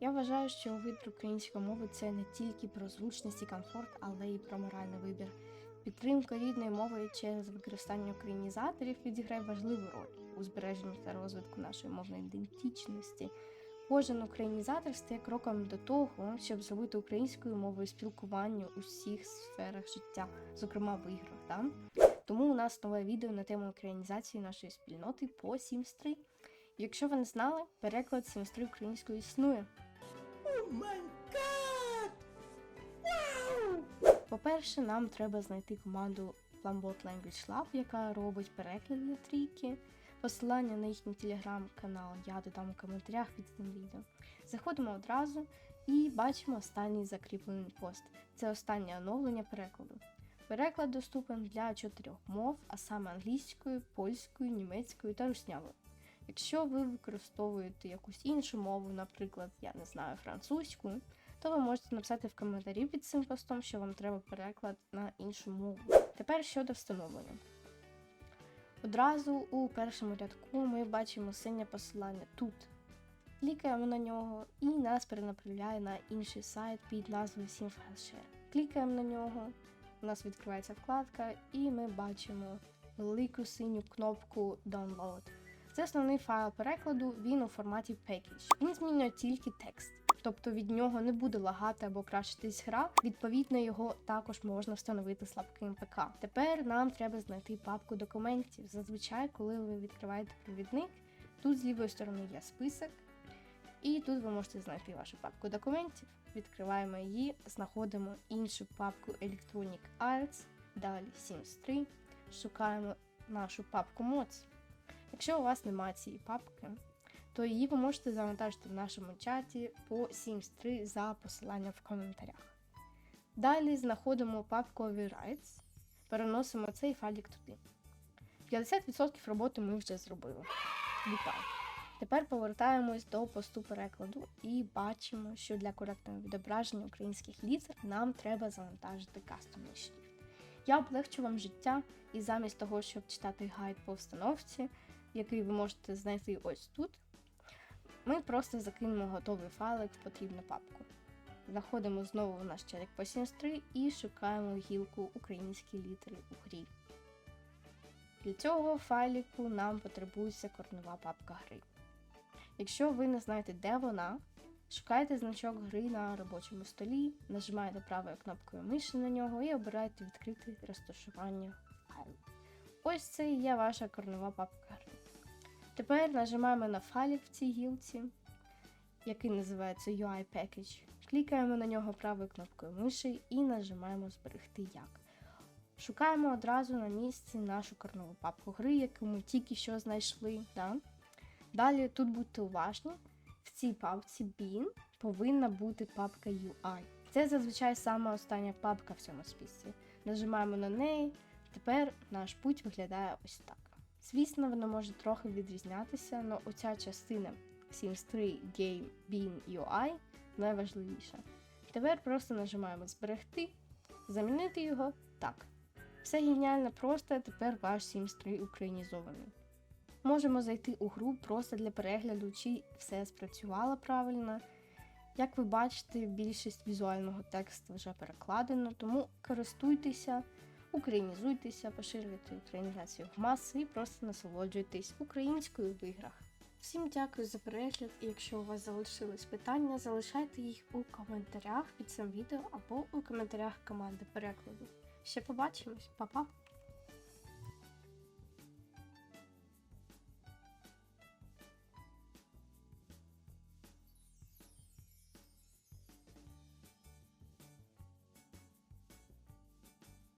Я вважаю, що вибір української мови це не тільки про зручність і комфорт, але й про моральний вибір. Підтримка рідної мови через використання українізаторів відіграє важливу роль у збереженні та розвитку нашої мовної ідентичності. Кожен українізатор стає кроком до того, щоб зробити українською мовою спілкування у всіх сферах життя, зокрема в іграх. Да? Тому у нас нове відео на тему українізації нашої спільноти по 3. Якщо ви не знали, переклад 3 українською існує. По-перше, нам треба знайти команду Plambot Language Lab, яка робить переклад для трійки. Посилання на їхній телеграм-канал я додам у коментарях під цим відео. Заходимо одразу і бачимо останній закріплений пост. Це останнє оновлення перекладу. Переклад доступен для чотирьох мов, а саме англійською, польською, німецькою та руснявою. Якщо ви використовуєте якусь іншу мову, наприклад, я не знаю, французьку, то ви можете написати в коментарі під цим постом, що вам треба переклад на іншу мову. Тепер щодо встановлення. Одразу у першому рядку ми бачимо синє посилання тут. Клікаємо на нього і нас перенаправляє на інший сайт під назвою SimFileShare. Клікаємо на нього, у нас відкривається вкладка, і ми бачимо велику синю кнопку Download. Це основний файл перекладу, він у форматі Package. Він змінює тільки текст. Тобто від нього не буде лагати або кращитись гра. Відповідно, його також можна встановити слабким ПК. Тепер нам треба знайти папку документів. Зазвичай, коли ви відкриваєте провідник, тут з лівої сторони є список, і тут ви можете знайти вашу папку документів. Відкриваємо її, знаходимо іншу папку Electronic Arts, далі Sims 3, шукаємо нашу папку Mods. Якщо у вас немає цієї папки, то її ви можете завантажити в нашому чаті по Sims 3 за посиланням в коментарях. Далі знаходимо папку Overrides, переносимо цей файлік туди. 50% роботи ми вже зробили. Вітаю! Тепер повертаємось до посту перекладу і бачимо, що для коректного відображення українських літер нам треба завантажити кастомний шрифт. Я облегчу вам життя, і замість того, щоб читати гайд по встановці, який ви можете знайти ось тут, ми просто закинемо готовий файлик в потрібну папку. Заходимо знову в наш чатик по Sims 3 і шукаємо гілку українські літери у грі. Для цього файліку нам потребується корнова папка гри. Якщо ви не знаєте, де вона, шукайте значок гри на робочому столі, нажимаєте правою кнопкою миші на нього і обираєте відкрити розташування файлу. Ось це і є ваша корнова папка гри. Тепер нажимаємо на файлик в цій гілці, який називається UI Package. Клікаємо на нього правою кнопкою миші і нажимаємо Зберегти як. Шукаємо одразу на місці нашу корнову папку гри, яку ми тільки що знайшли. Да? Далі тут будьте уважні, в цій папці Bin повинна бути папка UI. Це зазвичай сама остання папка в цьому списку. Нажимаємо на неї, тепер наш путь виглядає ось так. Звісно, воно може трохи відрізнятися, але оця частина Sims 3 Game Bin UI найважливіша. Тепер просто нажимаємо Зберегти, замінити його так. Все геніально просто, тепер ваш Sims 3 українізований. Можемо зайти у гру просто для перегляду, чи все спрацювало правильно. Як ви бачите, більшість візуального тексту вже перекладено, тому користуйтеся, українізуйтеся, поширюйте українізацію в маси і просто насолоджуйтесь українською в іграх. Всім дякую за перегляд, і якщо у вас залишились питання, залишайте їх у коментарях під цим відео або у коментарях команди перекладу. Ще побачимось, па-па!